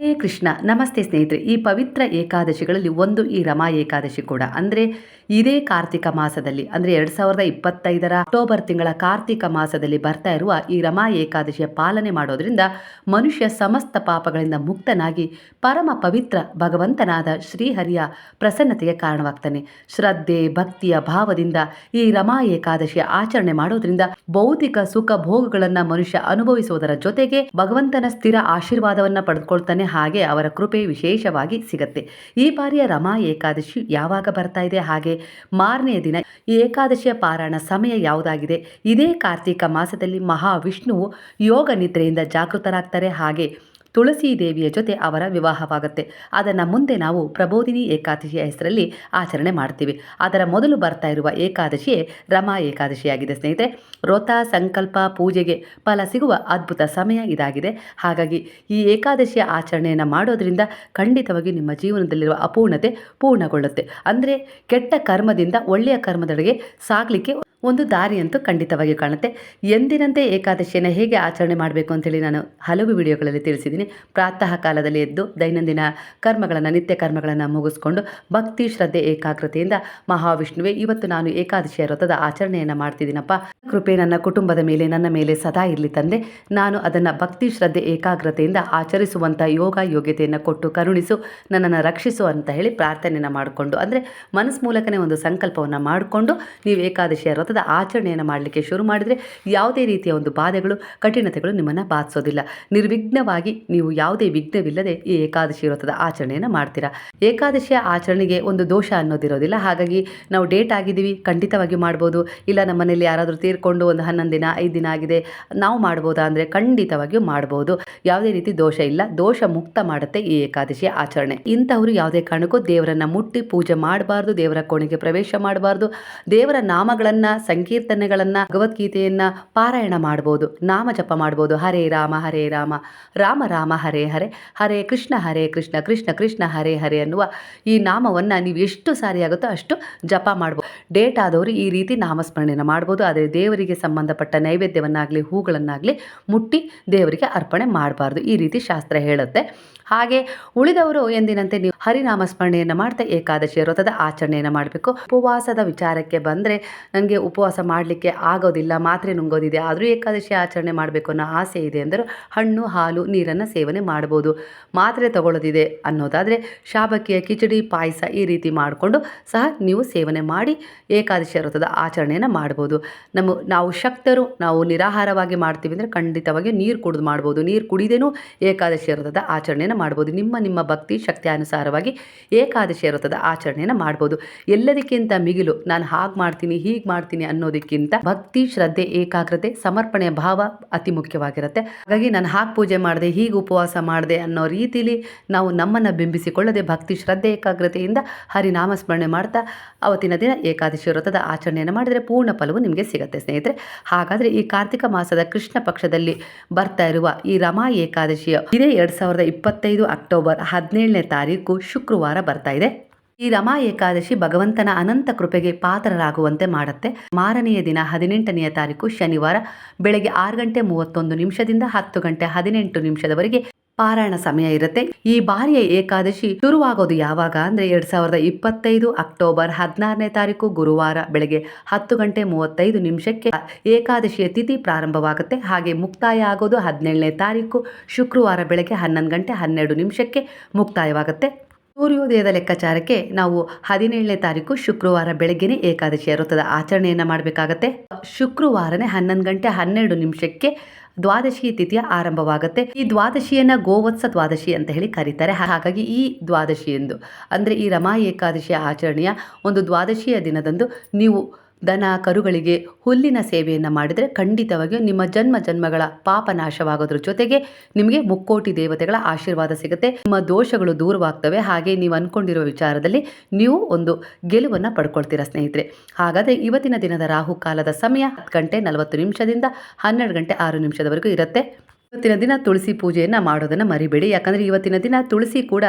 ಹೇ ಕೃಷ್ಣ. ನಮಸ್ತೆ ಸ್ನೇಹಿತರೆ. ಈ ಪವಿತ್ರ ಏಕಾದಶಿಗಳಲ್ಲಿ ಒಂದು ಈ ರಮಾ ಏಕಾದಶಿ ಕೂಡ. ಅಂದರೆ ಇದೇ ಕಾರ್ತಿಕ ಮಾಸದಲ್ಲಿ, ಅಂದರೆ ಎರಡು ಸಾವಿರದ ಇಪ್ಪತ್ತೈದರ ಅಕ್ಟೋಬರ್ ತಿಂಗಳ ಕಾರ್ತಿಕ ಮಾಸದಲ್ಲಿ ಬರ್ತಾ ಇರುವ ಈ ರಮಾ ಏಕಾದಶಿಯ ಪಾಲನೆ ಮಾಡೋದ್ರಿಂದ ಮನುಷ್ಯ ಸಮಸ್ತ ಪಾಪಗಳಿಂದ ಮುಕ್ತನಾಗಿ ಪರಮ ಪವಿತ್ರ ಭಗವಂತನಾದ ಶ್ರೀಹರಿಯ ಪ್ರಸನ್ನತೆಗೆ ಕಾರಣವಾಗ್ತಾನೆ. ಶ್ರದ್ಧೆ, ಭಕ್ತಿಯ ಭಾವದಿಂದ ಈ ರಮಾ ಏಕಾದಶಿಯ ಆಚರಣೆ ಮಾಡೋದ್ರಿಂದ ಭೌತಿಕ ಸುಖ ಭೋಗಗಳನ್ನು ಮನುಷ್ಯ ಅನುಭವಿಸುವುದರ ಜೊತೆಗೆ ಭಗವಂತನ ಸ್ಥಿರ ಆಶೀರ್ವಾದವನ್ನು ಪಡೆದುಕೊಳ್ತಾನೆ. ಹಾಗೆ ಅವರ ಕೃಪೆ ವಿಶೇಷವಾಗಿ ಸಿಗತ್ತೆ. ಈ ಬಾರಿಯ ರಮಾ ಏಕಾದಶಿ ಯಾವಾಗ ಬರ್ತಾ ಇದೆ ಹಾಗೆ ಮಾರನೆಯ ದಿನ ಈ ಏಕಾದಶಿಯ ಪಾರಾಯಣ ಸಮಯ ಯಾವುದಾಗಿದೆ? ಇದೇ ಕಾರ್ತಿಕ ಮಾಸದಲ್ಲಿ ಮಹಾವಿಷ್ಣುವು ಯೋಗ ನಿದ್ರೆಯಿಂದ ಜಾಗೃತರಾಗ್ತಾರೆ. ಹಾಗೆ ತುಳಸಿ ದೇವಿಯ ಜೊತೆ ಅವರ ವಿವಾಹವಾಗುತ್ತೆ. ಅದನ್ನು ಮುಂದೆ ನಾವು ಪ್ರಬೋಧಿನಿ ಏಕಾದಶಿಯ ಹೆಸರಲ್ಲಿ ಆಚರಣೆ ಮಾಡ್ತೀವಿ. ಅದರ ಮೊದಲು ಬರ್ತಾ ಇರುವ ಏಕಾದಶಿಯೇ ರಮಾ ಏಕಾದಶಿಯಾಗಿದೆ ಸ್ನೇಹಿತರೆ. ವ್ರತ ಸಂಕಲ್ಪ ಪೂಜೆಗೆ ಫಲ ಸಿಗುವ ಅದ್ಭುತ ಸಮಯ ಇದಾಗಿದೆ. ಹಾಗಾಗಿ ಈ ಏಕಾದಶಿಯ ಆಚರಣೆಯನ್ನು ಮಾಡೋದ್ರಿಂದ ಖಂಡಿತವಾಗಿ ನಿಮ್ಮ ಜೀವನದಲ್ಲಿರುವ ಅಪೂರ್ಣತೆ ಪೂರ್ಣಗೊಳ್ಳುತ್ತೆ. ಅಂದರೆ ಕೆಟ್ಟ ಕರ್ಮದಿಂದ ಒಳ್ಳೆಯ ಕರ್ಮದೊಳಗೆ ಸಾಗಲಿಕ್ಕೆ ಒಂದು ದಾರಿಯಂತೂ ಖಂಡಿತವಾಗಿ ಕಾಣುತ್ತೆ. ಎಂದಿನಂತೆ ಏಕಾದಶಿಯನ್ನು ಹೇಗೆ ಆಚರಣೆ ಮಾಡಬೇಕು ಅಂತೇಳಿ ನಾನು ಹಲವು ವಿಡಿಯೋಗಳಲ್ಲಿ ತಿಳಿಸಿದ್ದೀನಿ. ಪ್ರಾತಃ ಕಾಲದಲ್ಲಿ ಎದ್ದು ದೈನಂದಿನ ಕರ್ಮಗಳನ್ನು, ನಿತ್ಯ ಕರ್ಮಗಳನ್ನು ಮುಗಿಸ್ಕೊಂಡು ಭಕ್ತಿ, ಶ್ರದ್ಧೆ, ಏಕಾಗ್ರತೆಯಿಂದ ಮಹಾವಿಷ್ಣುವೆ, ಇವತ್ತು ನಾನು ಏಕಾದಶಿಯ ವ್ರತದ ಆಚರಣೆಯನ್ನು ಮಾಡ್ತಿದ್ದೀನಪ್ಪ. ಕೃಪೆ ನನ್ನ ಕುಟುಂಬದ ಮೇಲೆ, ನನ್ನ ಮೇಲೆ ಸದಾ ಇರಲಿ ತಂದೆ. ನಾನು ಅದನ್ನು ಭಕ್ತಿ, ಶ್ರದ್ಧೆ, ಏಕಾಗ್ರತೆಯಿಂದ ಆಚರಿಸುವಂಥ ಯೋಗ, ಯೋಗ್ಯತೆಯನ್ನು ಕೊಟ್ಟು ಕರುಣಿಸು, ನನ್ನನ್ನು ರಕ್ಷಿಸು ಅಂತ ಹೇಳಿ ಪ್ರಾರ್ಥನೆಯನ್ನು ಮಾಡಿಕೊಂಡು, ಅಂದರೆ ಮನಸ್ಸು ಮೂಲಕನೇ ಒಂದು ಸಂಕಲ್ಪವನ್ನು ಮಾಡಿಕೊಂಡು ನೀವು ಏಕಾದಶಿಯ ವ್ರತದ ಆಚರಣೆಯನ್ನು ಮಾಡಲಿಕ್ಕೆ ಶುರು ಮಾಡಿದರೆ ಯಾವುದೇ ರೀತಿಯ ಒಂದು ಬಾಧೆಗಳು, ಕಠಿಣತೆಗಳು ನಿಮ್ಮನ್ನು ಬಾಧಿಸೋದಿಲ್ಲ. ನಿರ್ವಿಘ್ನವಾಗಿ ನೀವು ಯಾವುದೇ ವಿಘ್ನವಿಲ್ಲದೆ ಈ ಏಕಾದಶಿ ವ್ರತದ ಆಚರಣೆಯನ್ನು ಮಾಡ್ತೀರಾ. ಏಕಾದಶಿಯ ಆಚರಣೆಗೆ ಒಂದು ದೋಷ ಅನ್ನೋದಿರೋದಿಲ್ಲ. ಹಾಗಾಗಿ ನಾವು ಡೇಟ್ ಆಗಿದ್ದೀವಿ, ಖಂಡಿತವಾಗಿ ಮಾಡ್ಬೋದು. ಇಲ್ಲ ನಮ್ಮ ಮನೇಲಿ ಯಾರಾದರೂ ತೀರ್ಕೊಂಡು ಒಂದು ಹನ್ನೊಂದು ದಿನ, ಐದು ದಿನ ಆಗಿದೆ, ನಾವು ಮಾಡ್ಬೋದಾ ಅಂದರೆ ಖಂಡಿತವಾಗಿಯೂ ಮಾಡ್ಬೋದು. ಯಾವುದೇ ರೀತಿ ದೋಷ ಇಲ್ಲ. ದೋಷ ಮುಕ್ತ ಮಾಡುತ್ತೆ ಈ ಏಕಾದಶಿಯ ಆಚರಣೆ. ಇಂಥವರು ಯಾವುದೇ ಕಾರಣಕ್ಕೂ ದೇವರನ್ನು ಮುಟ್ಟಿ ಪೂಜೆ ಮಾಡಬಾರ್ದು, ದೇವರ ಕೋಣೆಗೆ ಪ್ರವೇಶ ಮಾಡಬಾರ್ದು. ದೇವರ ನಾಮಗಳನ್ನು ಸಂಕೀರ್ತನೆಗಳನ್ನು, ಭಗವದ್ಗೀತೆಯನ್ನ ಪಾರಾಯಣ ಮಾಡಬಹುದು ನಾಮ ಜಪ ಮಾಡಬಹುದು ಹರೇ ರಾಮ ಹರೇ ರಾಮ ರಾಮ ರಾಮ, ಹರೇ ಹರೇ ಹರೇ ಕೃಷ್ಣ ಹರೇ ಕೃಷ್ಣ ಕೃಷ್ಣ ಕೃಷ್ಣ, ಹರೇ ಹರೇ ಅನ್ನುವ ಈ ನಾಮವನ್ನ ನೀವು ಎಷ್ಟು ಸಾರಿ ಆಗುತ್ತೋ ಅಷ್ಟು ಜಪ ಮಾಡಬಹುದು ಡೇಟ್ ಆದವರು ಈ ರೀತಿ ನಾಮಸ್ಮರಣೆಯನ್ನು ಮಾಡ್ಬೋದು. ಆದರೆ ದೇವರಿಗೆ ಸಂಬಂಧಪಟ್ಟ ನೈವೇದ್ಯವನ್ನಾಗಲಿ, ಹೂಗಳನ್ನಾಗಲಿ ಮುಟ್ಟಿ ದೇವರಿಗೆ ಅರ್ಪಣೆ ಮಾಡಬಾರ್ದು. ಈ ರೀತಿ ಶಾಸ್ತ್ರ ಹೇಳುತ್ತೆ. ಹಾಗೆ ಉಳಿದವರು ಎಂದಿನಂತೆ ನೀವು ಹರಿನಾಮ ಸ್ಮರಣೆಯನ್ನು ಮಾಡ್ತಾ ಏಕಾದಶಿ ವ್ರತದ ಆಚರಣೆಯನ್ನು ಮಾಡಬೇಕು. ಉಪವಾಸದ ವಿಚಾರಕ್ಕೆ ಬಂದರೆ ನನಗೆ ಉಪವಾಸ ಮಾಡಲಿಕ್ಕೆ ಆಗೋದಿಲ್ಲ, ಮಾತ್ರೆ ನುಂಗೋದಿದೆ, ಆದರೂ ಏಕಾದಶಿ ಆಚರಣೆ ಮಾಡಬೇಕು ಅನ್ನೋ ಆಸೆ ಇದೆ ಅಂದರೂ ಹಣ್ಣು, ಹಾಲು, ನೀರನ್ನು ಸೇವನೆ ಮಾಡ್ಬೋದು. ಮಾತ್ರೆ ತಗೊಳ್ಳೋದಿದೆ ಅನ್ನೋದಾದರೆ ಶಾಬಕ್ಕಿಯ ಕಿಚಡಿ ಪಾಯಸ ಈ ರೀತಿ ಮಾಡಿಕೊಂಡು ಸಹ ನೀವು ಸೇವನೆ ಮಾಡಿ ಏಕಾದಶಿ ವ್ರತದ ಆಚರಣೆಯನ್ನು ಮಾಡ್ಬೋದು. ನಮ್ಮ, ನಾವು ಶಕ್ತರು, ನಾವು ನಿರಾಹಾರವಾಗಿ ಮಾಡ್ತೀವಿ ಅಂದರೆ ಖಂಡಿತವಾಗಿ ನೀರು ಕುಡಿದು ಮಾಡ್ಬೋದು. ನೀರು ಕುಡಿದೇನು ಏಕಾದಶಿ ವ್ರತದ ಆಚರಣೆಯನ್ನು ಮಾಡ್ಬೋದು. ನಿಮ್ಮ ನಿಮ್ಮ ಭಕ್ತಿ ಶಕ್ತಿ ಅನುಸಾರವಾಗಿ ಏಕಾದಶಿ ವ್ರತದ ಆಚರಣೆಯನ್ನು ಮಾಡ್ಬೋದು. ಎಲ್ಲದಕ್ಕಿಂತ ಮಿಗಿಲು, ನಾನು ಹಾಗೆ ಮಾಡ್ತೀನಿ, ಹೀಗೆ ಮಾಡ್ತೀನಿ ಅನ್ನೋದಕ್ಕಿಂತ ಭಕ್ತಿ, ಶ್ರದ್ಧೆ, ಏಕಾಗ್ರತೆ, ಸಮರ್ಪಣೆಯ ಭಾವ ಅತಿ ಮುಖ್ಯವಾಗಿರುತ್ತೆ. ಹಾಗಾಗಿ ನಾನು ಹಾಗೆ ಪೂಜೆ ಮಾಡಿದೆ, ಹೀಗೆ ಉಪವಾಸ ಮಾಡಿದೆ ಅನ್ನೋ ರೀತಿಲಿ ನಾವು ನಮ್ಮನ್ನು ಬಿಂಬಿಸಿಕೊಳ್ಳದೆ ಭಕ್ತಿ, ಶ್ರದ್ಧೆ, ಏಕಾಗ್ರತೆಯಿಂದ ಹರಿನಾಮ ಸ್ಮರಣೆ ಮಾಡ್ತಾ ಅವತ್ತಿನ ದಿನ ಏಕಾದಶಿ ವ್ರತದ ಆಚರಣೆಯನ್ನು ಮಾಡಿದರೆ ಪೂರ್ಣ ಫಲವು ನಿಮಗೆ ಸಿಗುತ್ತೆ ಸ್ನೇಹಿತರೆ. ಹಾಗಾದರೆ ಈ ಕಾರ್ತಿಕ ಮಾಸದ ಕೃಷ್ಣ ಪಕ್ಷದಲ್ಲಿ ಬರ್ತಾ ಇರುವ ಈ ರಮಾ ಏಕಾದಶಿಯ ಇದೇ ಎರಡು ಸಾವಿರದ ಇಪ್ಪತ್ತೈದು ಅಕ್ಟೋಬರ್ ಹದಿನೇಳನೇ ತಾರೀಕು ಶುಕ್ರವಾರ ಬರ್ತಾ ಇದೆ. ಈ ರಮಾ ಏಕಾದಶಿ ಭಗವಂತನ ಅನಂತ ಕೃಪೆಗೆ ಪಾತ್ರರಾಗುವಂತೆ ಮಾಡುತ್ತೆ. ಮಾರನೆಯ ದಿನ ಹದಿನೆಂಟನೆಯ ತಾರೀಕು ಶನಿವಾರ ಬೆಳಗ್ಗೆ ಆರು ಗಂಟೆ ಮೂವತ್ತೊಂದು ನಿಮಿಷದಿಂದ ಹತ್ತು ಗಂಟೆ ಹದಿನೆಂಟು ನಿಮಿಷದವರೆಗೆ ಪಾರಾಯಣ ಸಮಯ ಇರುತ್ತೆ. ಈ ಬಾರಿಯ ಏಕಾದಶಿ ಶುರುವಾಗೋದು ಯಾವಾಗ ಅಂದ್ರೆ ಎರಡ್ ಸಾವಿರದ ಇಪ್ಪತ್ತೈದು ಅಕ್ಟೋಬರ್ ಹದಿನಾರನೇ ತಾರೀಕು ಗುರುವಾರ ಬೆಳಗ್ಗೆ ಹತ್ತು ಗಂಟೆ ಮೂವತ್ತೈದು ನಿಮಿಷಕ್ಕೆ ಏಕಾದಶಿಯ ತಿಥಿ ಪ್ರಾರಂಭವಾಗುತ್ತೆ. ಹಾಗೆ ಮುಕ್ತಾಯ ಆಗೋದು ಹದಿನೇಳನೇ ತಾರೀಕು ಶುಕ್ರವಾರ ಬೆಳಗ್ಗೆ ಹನ್ನೊಂದು ಗಂಟೆ ಹನ್ನೆರಡು ನಿಮಿಷಕ್ಕೆ ಮುಕ್ತಾಯವಾಗುತ್ತೆ. ಸೂರ್ಯೋದಯದ ಲೆಕ್ಕಾಚಾರಕ್ಕೆ ನಾವು ಹದಿನೇಳನೇ ತಾರೀಕು ಶುಕ್ರವಾರ ಬೆಳಗ್ಗೆನೇ ಏಕಾದಶಿಯ ವ್ರತದ ಆಚರಣೆಯನ್ನು ಮಾಡಬೇಕಾಗತ್ತೆ. ಶುಕ್ರವಾರನೇ ಹನ್ನೊಂದು ಗಂಟೆ ಹನ್ನೆರಡು ನಿಮಿಷಕ್ಕೆ ದ್ವಾದಶಿ ತಿಥಿಯ ಆರಂಭವಾಗುತ್ತೆ. ಈ ದ್ವಾದಶಿಯನ್ನ ಗೋವತ್ಸ ದ್ವಾದಶಿ ಅಂತ ಹೇಳಿ ಕರೀತಾರೆ. ಹಾಗಾಗಿ ಈ ದ್ವಾದಶಿ ಎಂದು ಅಂದರೆ ಈ ರಮಾ ಏಕಾದಶಿಯ ಆಚರಣೆಯ ಒಂದು ದ್ವಾದಶಿಯ ದಿನದಂದು ನೀವು ದನ ಕರುಗಳಿಗೆ ಹುಲ್ಲಿನ ಸೇವೆಯನ್ನು ಮಾಡಿದರೆ ಖಂಡಿತವಾಗಿಯೂ ನಿಮ್ಮ ಜನ್ಮ ಜನ್ಮಗಳ ಪಾಪ ನಾಶವಾಗೋದ್ರ ಜೊತೆಗೆ ನಿಮಗೆ ಮುಕ್ಕೋಟಿ ದೇವತೆಗಳ ಆಶೀರ್ವಾದ ಸಿಗುತ್ತೆ. ನಿಮ್ಮ ದೋಷಗಳು ದೂರವಾಗ್ತವೆ. ಹಾಗೆ ನೀವು ಅಂದ್ಕೊಂಡಿರೋ ವಿಚಾರದಲ್ಲಿ ನೀವು ಒಂದು ಗೆಲುವನ್ನು ಪಡ್ಕೊಳ್ತೀರಾ ಸ್ನೇಹಿತರೆ. ಹಾಗಾದರೆ ಇವತ್ತಿನ ದಿನದ ರಾಹುಕಾಲದ ಸಮಯ ಹತ್ತು ಗಂಟೆ ನಲವತ್ತು ನಿಮಿಷದಿಂದ ಹನ್ನೆರಡು ಗಂಟೆ ಆರು ನಿಮಿಷದವರೆಗೂ ಇರುತ್ತೆ. ಇವತ್ತಿನ ದಿನ ತುಳಸಿ ಪೂಜೆಯನ್ನು ಮಾಡೋದನ್ನು ಮರಿಬೇಡಿ. ಯಾಕಂದರೆ ಇವತ್ತಿನ ದಿನ ತುಳಸಿ ಕೂಡ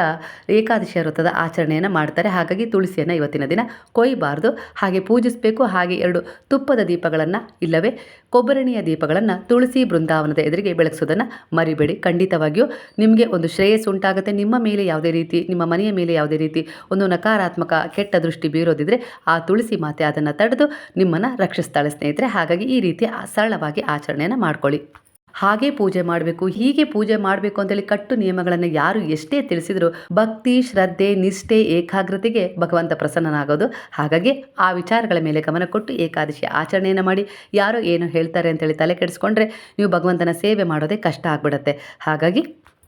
ಏಕಾದಶಿ ವ್ರತದ ಆಚರಣೆಯನ್ನು ಮಾಡ್ತಾರೆ. ಹಾಗಾಗಿ ತುಳಸಿಯನ್ನು ಇವತ್ತಿನ ದಿನ ಕೊಯ್ಯಬಾರ್ದು ಹಾಗೆ ಪೂಜಿಸಬೇಕು. ಹಾಗೆ ಎರಡು ತುಪ್ಪದ ದೀಪಗಳನ್ನು, ಇಲ್ಲವೇ ಕೊಬ್ಬರಣಿಯ ದೀಪಗಳನ್ನು ತುಳಸಿ ಬೃಂದಾವನದ ಎದುರಿಗೆ ಬೆಳಗಿಸೋದನ್ನು ಮರಿಬೇಡಿ. ಖಂಡಿತವಾಗಿಯೂ ನಿಮಗೆ ಒಂದು ಶ್ರೇಯಸ್ಸು ಉಂಟಾಗುತ್ತೆ. ನಿಮ್ಮ ಮೇಲೆ ಯಾವುದೇ ರೀತಿ, ನಿಮ್ಮ ಮನೆಯ ಮೇಲೆ ಯಾವುದೇ ರೀತಿ ಒಂದು ನಕಾರಾತ್ಮಕ, ಕೆಟ್ಟ ದೃಷ್ಟಿ ಬೀರೋದಿದ್ರೆ ಆ ತುಳಸಿ ಮಾತೆ ಅದನ್ನು ತಡೆದು ನಿಮ್ಮನ್ನು ರಕ್ಷಿಸ್ತಾಳೆ ಸ್ನೇಹಿತರೆ. ಹಾಗಾಗಿ ಈ ರೀತಿ ಸರಳವಾಗಿ ಆಚರಣೆಯನ್ನು ಮಾಡ್ಕೊಳ್ಳಿ. ಹಾಗೆ ಪೂಜೆ ಮಾಡಬೇಕು, ಹೀಗೆ ಪೂಜೆ ಮಾಡಬೇಕು ಅಂತೇಳಿ ಕಟ್ಟು ನಿಯಮಗಳನ್ನು ಯಾರು ಎಷ್ಟೇ ತಿಳಿಸಿದ್ರು ಭಕ್ತಿ, ಶ್ರದ್ಧೆ, ನಿಷ್ಠೆ, ಏಕಾಗ್ರತೆಗೆ ಭಗವಂತ ಪ್ರಸನ್ನನಾಗೋದು. ಹಾಗಾಗಿ ಆ ವಿಚಾರಗಳ ಮೇಲೆ ಗಮನ ಕೊಟ್ಟು ಏಕಾದಶಿ ಆಚರಣೆಯನ್ನು ಮಾಡಿ. ಯಾರೋ ಏನು ಹೇಳ್ತಾರೆ ಅಂತೇಳಿ ತಲೆ ಕೆಡಿಸ್ಕೊಂಡ್ರೆ ನೀವು ಭಗವಂತನ ಸೇವೆ ಮಾಡೋದೇ ಕಷ್ಟ ಆಗಿಬಿಡುತ್ತೆ. ಹಾಗಾಗಿ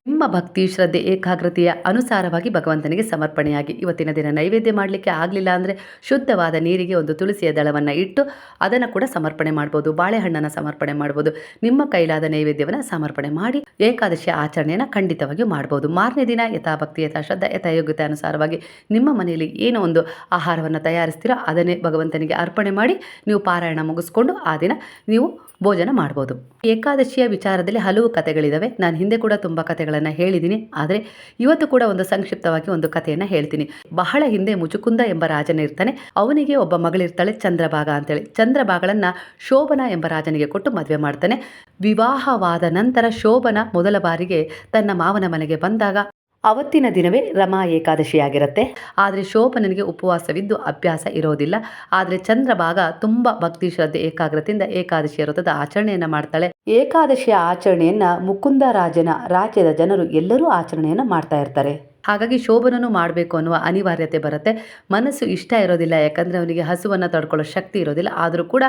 ನಿಮ್ಮ ಭಕ್ತಿ, ಶ್ರದ್ಧೆ, ಏಕಾಗ್ರತೆಯ ಅನುಸಾರವಾಗಿ ಭಗವಂತನಿಗೆ ಸಮರ್ಪಣೆಯಾಗಿ ಇವತ್ತಿನ ದಿನ ನೈವೇದ್ಯ ಮಾಡಲಿಕ್ಕೆ ಆಗಲಿಲ್ಲ ಅಂದರೆ ಶುದ್ಧವಾದ ನೀರಿಗೆ ಒಂದು ತುಳಸಿಯ ದಳವನ್ನು ಇಟ್ಟು ಅದನ್ನು ಕೂಡ ಸಮರ್ಪಣೆ ಮಾಡ್ಬೋದು, ಬಾಳೆಹಣ್ಣನ್ನು ಸಮರ್ಪಣೆ ಮಾಡ್ಬೋದು, ನಿಮ್ಮ ಕೈಲಾದ ನೈವೇದ್ಯವನ್ನು ಸಮರ್ಪಣೆ ಮಾಡಿ ಏಕಾದಶಿಯ ಆಚರಣೆಯನ್ನು ಖಂಡಿತವಾಗಿಯೂ ಮಾಡ್ಬೋದು. ಮಾರನೇ ದಿನ ಯಥಾಭಕ್ತಿ, ಯಥಾಶ್ರದ್ಧೆ, ಯಥಾಯೋಗ್ಯತೆ ಅನುಸಾರವಾಗಿ ನಿಮ್ಮ ಮನೆಯಲ್ಲಿ ಏನೋ ಒಂದು ಆಹಾರವನ್ನು ತಯಾರಿಸ್ತೀರೋ ಅದನ್ನೇ ಭಗವಂತನಿಗೆ ಅರ್ಪಣೆ ಮಾಡಿ ನೀವು ಪಾರಾಯಣ ಮುಗಿಸ್ಕೊಂಡು ಆ ದಿನ ನೀವು ಭೋಜನ ಮಾಡ್ಬೋದು. ಏಕಾದಶಿಯ ವಿಚಾರದಲ್ಲಿ ಹಲವು ಕಥೆಗಳಿದ್ದಾವೆ ನಾನು ಹಿಂದೆ ಕೂಡ ತುಂಬ ಕಥೆಗಳನ್ನು ಹೇಳಿದ್ದೀನಿ ಆದರೆ ಇವತ್ತು ಕೂಡ ಒಂದು ಸಂಕ್ಷಿಪ್ತವಾಗಿ ಒಂದು ಕಥೆಯನ್ನು ಹೇಳ್ತೀನಿ. ಬಹಳ ಹಿಂದೆ ಮುಚುಕುಂದ ಎಂಬ ರಾಜನ ಇರ್ತಾನೆ. ಅವನಿಗೆ ಒಬ್ಬ ಮಗಳಿರ್ತಾಳೆ ಚಂದ್ರಭಾಗ ಅಂತೇಳಿ. ಚಂದ್ರಭಾಗಳನ್ನ ಶೋಭನ ಎಂಬ ರಾಜನಿಗೆ ಕೊಟ್ಟು ಮದುವೆ ಮಾಡ್ತಾನೆ. ವಿವಾಹವಾದ ನಂತರ ಶೋಭನ ಮೊದಲ ಬಾರಿಗೆ ತನ್ನ ಮಾವನ ಮನೆಗೆ ಬಂದಾಗ ಅವತ್ತಿನ ದಿನವೇ ರಮಾ ಏಕಾದಶಿಯಾಗಿರುತ್ತೆ. ಆದರೆ ಶೋಭನನಿಗೆ ಉಪವಾಸವಿದ್ದು ಅಭ್ಯಾಸ ಇರೋದಿಲ್ಲ. ಆದರೆ ಚಂದ್ರಭಾಗ ತುಂಬ ಭಕ್ತಿ ಶ್ರದ್ಧೆ ಏಕಾಗ್ರತೆಯಿಂದ ಏಕಾದಶಿಯ ವ್ರತದ ಆಚರಣೆಯನ್ನು ಮಾಡ್ತಾಳೆ. ಏಕಾದಶಿಯ ಆಚರಣೆಯನ್ನು ಮುಕುಂದ ರಾಜನ ರಾಜ್ಯದ ಜನರು ಎಲ್ಲರೂ ಆಚರಣೆಯನ್ನು ಮಾಡ್ತಾ ಇರ್ತಾರೆ. ಹಾಗಾಗಿ ಶೋಭನನು ಮಾಡಬೇಕು ಅನ್ನುವ ಅನಿವಾರ್ಯತೆ ಬರುತ್ತೆ. ಮನಸ್ಸು ಇಷ್ಟ ಇರೋದಿಲ್ಲ, ಯಾಕಂದರೆ ಅವನಿಗೆ ಹಸುವನ್ನು ತಡ್ಕೊಳ್ಳೋ ಶಕ್ತಿ ಇರೋದಿಲ್ಲ. ಆದರೂ ಕೂಡ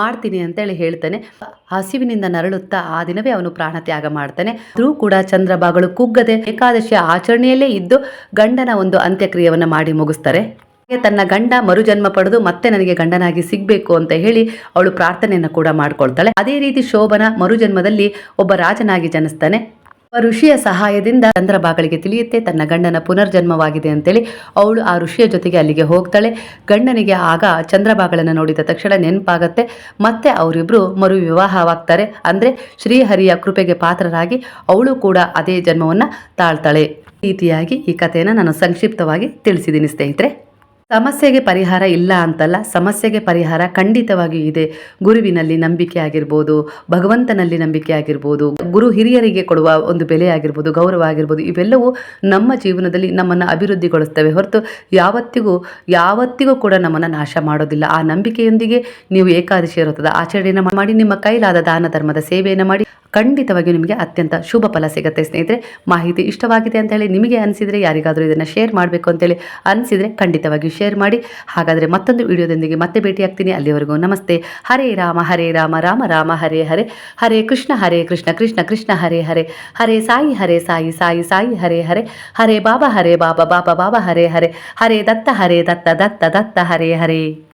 ಮಾಡ್ತೀನಿ ಅಂತೇಳಿ ಹೇಳ್ತಾನೆ. ಹಸಿವಿನಿಂದ ನರಳುತ್ತಾ ಆ ದಿನವೇ ಅವನು ಪ್ರಾಣ ತ್ಯಾಗ ಮಾಡ್ತಾನೆ. ಆದರೂ ಕೂಡ ಚಂದ್ರಭಾಗಳು ಕುಗ್ಗದೆ ಏಕಾದಶಿಯ ಆಚರಣೆಯಲ್ಲೇ ಇದ್ದು ಗಂಡನ ಒಂದು ಅಂತ್ಯಕ್ರಿಯೆಯನ್ನು ಮಾಡಿ ಮುಗಿಸ್ತಾರೆ. ತನ್ನ ಗಂಡ ಮರುಜನ್ಮ ಪಡೆದು ಮತ್ತೆ ನನಗೆ ಗಂಡನಾಗಿ ಸಿಗಬೇಕು ಅಂತ ಹೇಳಿ ಅವಳು ಪ್ರಾರ್ಥನೆಯನ್ನು ಕೂಡ ಮಾಡ್ಕೊಳ್ತಾಳೆ. ಅದೇ ರೀತಿ ಶೋಭನ ಮರುಜನ್ಮದಲ್ಲಿ ಒಬ್ಬ ರಾಜನಾಗಿ ಜನಿಸ್ತಾನೆ. ಋಷಿಯ ಸಹಾಯದಿಂದ ಚಂದ್ರಭಾಗಳಿಗೆ ತಿಳಿಯುತ್ತೆ. ತನ್ನ ಗಂಡನ ಪುನರ್ಜನ್ಮವಾಗಿದೆ ಅಂತೇಳಿ ಅವಳು ಆ ಋಷಿಯ ಜೊತೆಗೆ ಅಲ್ಲಿಗೆ ಹೋಗ್ತಾಳೆ. ಗಂಡನಿಗೆ ಆಗ ಚಂದ್ರಬಾಗಳನ್ನು ನೋಡಿದ ತಕ್ಷಣ ನೆನಪಾಗತ್ತೆ. ಮತ್ತೆ ಅವರಿಬ್ಬರು ಮರು ವಿವಾಹವಾಗ್ತಾರೆ ಅಂದರೆ ಶ್ರೀಹರಿಯ ಕೃಪೆಗೆ ಪಾತ್ರರಾಗಿ ಅವಳು ಕೂಡ ಅದೇ ಜನ್ಮವನ್ನು ತಾಳ್ತಾಳೆ. ರೀತಿಯಾಗಿ ಈ ಕಥೆಯನ್ನು ನಾನು ಸಂಕ್ಷಿಪ್ತವಾಗಿ ತಿಳಿಸಿದ್ದೀನಿ ಸ್ನೇಹಿತರೆ. ಸಮಸ್ಯೆಗೆ ಪರಿಹಾರ ಇಲ್ಲ ಅಂತಲ್ಲ, ಸಮಸ್ಯೆಗೆ ಪರಿಹಾರ ಖಂಡಿತವಾಗಿಯೂ ಇದೆ. ಗುರುವಿನಲ್ಲಿ ನಂಬಿಕೆ ಆಗಿರ್ಬೋದು, ಭಗವಂತನಲ್ಲಿ ನಂಬಿಕೆ ಆಗಿರ್ಬೋದು, ಗುರು ಹಿರಿಯರಿಗೆ ಕೊಡುವ ಒಂದು ಬೆಲೆ ಆಗಿರ್ಬೋದು, ಗೌರವ ಆಗಿರ್ಬೋದು, ಇವೆಲ್ಲವೂ ನಮ್ಮ ಜೀವನದಲ್ಲಿ ನಮ್ಮನ್ನು ಅಭಿವೃದ್ಧಿಗೊಳಿಸ್ತವೆ ಹೊರತು ಯಾವತ್ತಿಗೂ ಯಾವತ್ತಿಗೂ ಕೂಡ ನಮ್ಮನ್ನು ನಾಶ ಮಾಡೋದಿಲ್ಲ. ಆ ನಂಬಿಕೆಯೊಂದಿಗೆ ನೀವು ಏಕಾದಶಿ ವ್ರತದ ಆಚರಣೆಯನ್ನು ಮಾಡಿ, ನಿಮ್ಮ ಕೈಲಾದ ದಾನ ಧರ್ಮದ ಸೇವೆಯನ್ನು ಮಾಡಿ ಖಂಡಿತವಾಗಿಯೂ ನಿಮಗೆ ಅತ್ಯಂತ ಶುಭ ಫಲ ಸಿಗುತ್ತೆ ಸ್ನೇಹಿತರೆ. ಮಾಹಿತಿ ಇಷ್ಟವಾಗಿದೆ ಅಂತ ಹೇಳಿ ನಿಮಗೆ ಅನಿಸಿದರೆ ಯಾರಿಗಾದರೂ ಇದನ್ನು ಶೇರ್ ಮಾಡಬೇಕು ಅಂತೇಳಿ ಅನಿಸಿದರೆ ಖಂಡಿತವಾಗಿಯೂ ಶೇರ್ ಮಾಡಿ. ಹಾಗಾದರೆ ಮತ್ತೊಂದು ವಿಡಿಯೋದೊಂದಿಗೆ ಮತ್ತೆ ಭೇಟಿಯಾಗ್ತೀನಿ. ಅಲ್ಲಿವರೆಗೂ ನಮಸ್ತೆ. ಹರೇ ರಾಮ ಹರೇ ರಾಮ ರಾಮ ರಾಮ, ಹರೇ ಹರೇ. ಹರೇ ಕೃಷ್ಣ ಹರೇ ಕೃಷ್ಣ ಕೃಷ್ಣ ಕೃಷ್ಣ, ಹರೇ ಹರೇ. ಹರೇ ಸಾಯಿ ಹರೇ ಸಾಯಿ ಸಾಯಿ ಸಾಯಿ, ಹರೇ ಹರೇ. ಹರೇ ಬಾಬಾ ಹರೇ ಬಾಬಾ ಬಾಬಾ ಬಾಬಾ, ಹರೇ ಹರೇ. ಹರೇ ದತ್ತ ಹರೇ ದತ್ತ ದತ್ತ ದತ್ತ, ಹರೇ ಹರೇ.